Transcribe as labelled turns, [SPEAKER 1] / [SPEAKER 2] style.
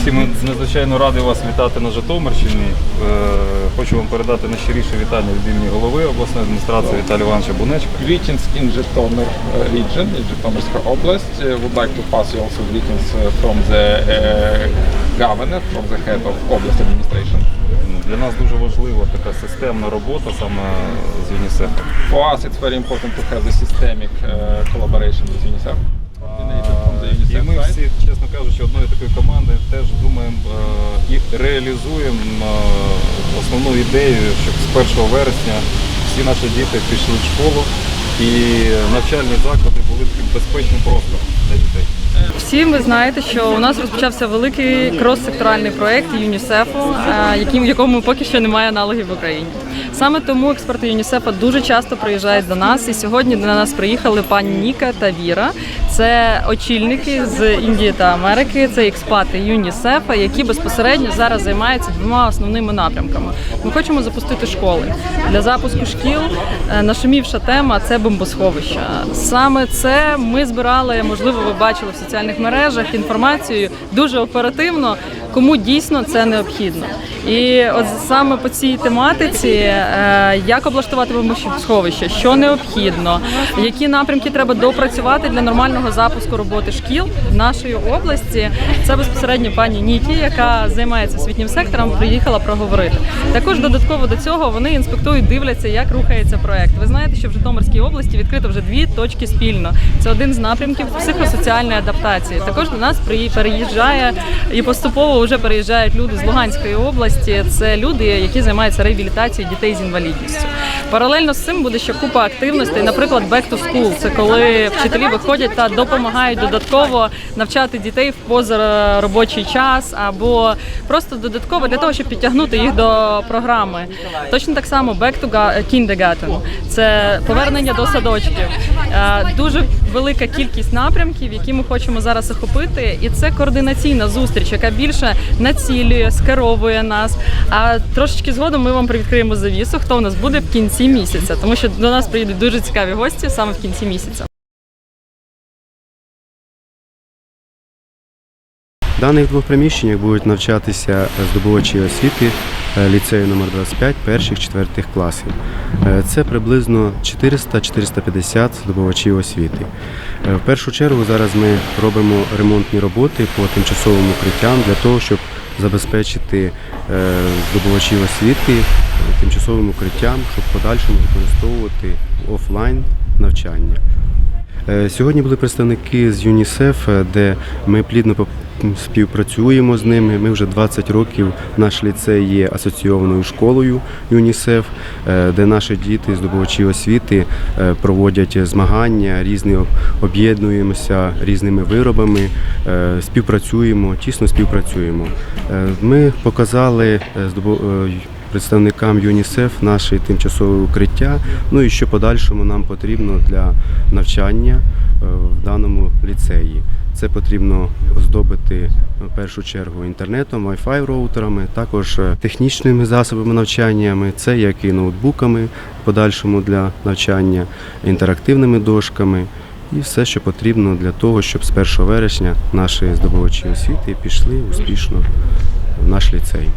[SPEAKER 1] усі, ми надзвичайно раді вас вітати на Житомирщині. Е, Хочу вам передати найщиріше вітання від імені голови обласної адміністрації Віталія Івановича Бунечка.
[SPEAKER 2] Greetings in uh, region, in Oblast. Uh, would like to pass you also greetings uh, from the uh, governor, from the head of Oblast administration.
[SPEAKER 1] Для нас дуже важлива така системна робота саме з ЮНІСЕФ.
[SPEAKER 2] For us, it's very important to have the systemic uh, collaboration with UNICEF.
[SPEAKER 1] І ми всі, чесно кажучи, одної такої команди теж думаємо е, і реалізуємо е, основну ідею, щоб з 1 вересня всі наші діти пішли в школу і навчальні заклади були таким безпечним простором для дітей.
[SPEAKER 3] Всі ви знаєте, що у нас розпочався великий крос-секторальний проект ЮНІСЕФу, е, яким якому поки що немає аналогів в Україні. Саме тому експерти ЮНІСЕФа дуже часто приїжджають до нас. І сьогодні до нас приїхали пані Ніка та Віра. Це очільники з Індії та Америки, це експати ЮНІСЕФа, які безпосередньо зараз займаються двома основними напрямками. Ми хочемо запустити школи для запуску шкіл. е, Нашумівша тема це бомбосховища. Саме це ми збирали, можливо, ви бачили в соціальних мережах інформацію дуже оперативно, кому дійсно це необхідно. І от саме по цій тематиці, е, як облаштувати бомбосховище, що необхідно, які напрямки треба допрацювати для нормального запуску роботи шкіл в нашої області. Це безпосередньо пані Нікі, яка займається освітнім сектором, приїхала проговорити. Також додатково до цього вони інспектують, дивляться, як рухається проект. Ви знаєте, що в Житомирській області відкрито вже дві точки спільно. Це один з напрямків психосоціальної адаптації. Також до нас переїжджає і поступово вже переїжджають люди з Луганської області. Це люди, які займаються реабілітацією дітей з інвалідністю. Паралельно з цим буде ще купа активностей. Наприклад, back to school. Це коли вчителі виходять та допомагають додатково навчати дітей в позаробочий час або просто додатково для того, щоб підтягнути їх до програми. Точно так само back to kindergarten. Це повернення до садочків. Е, Дуже велика кількість напрямків, які ми хочемо зараз охопити, і це координаційна зустріч, яка більше націлює, скеровує нас. А трошечки згодом ми вам привідкриємо завісу, хто у нас буде в кінці місяця, тому що до нас приїдуть дуже цікаві гості саме в кінці місяця.
[SPEAKER 4] В даних двох приміщеннях будуть навчатися здобувачі освіти е, ліцею номер 25 перших четвертих класів. Е, Це приблизно 400-450 здобувачів освіти. Е, В першу чергу зараз ми робимо ремонтні роботи по тимчасовим укриттям для того, щоб забезпечити е, здобувачів освіти е, тимчасовим укриттям, щоб подальшому використовувати офлайн навчання. Е, Сьогодні були представники з ЮНІСЕФ, е, де ми плідно співпрацюємо з ними. Ми вже 20 років наш ліцей є асоційованою школою ЮНІСЕФ, е, де наші діти, здобувачі освіти, проводять змагання, різні об'єднуємося різними виробами, співпрацюємо, тісно співпрацюємо. Ми показали здобу- представникам ЮНІСЕФ наше тимчасове укриття. Ну і що подальшому нам потрібно для навчання е, в даному ліцеї. Це потрібно оздобити е, в першу чергу інтернетом, Wi-Fi роутерами, також е, технічними засобами навчання. Це як і ноутбуками в подальшому для навчання, інтерактивними дошками. І все, що потрібно для того, щоб з 1 вересня наші здобувачі освіти пішли успішно в наш ліцей.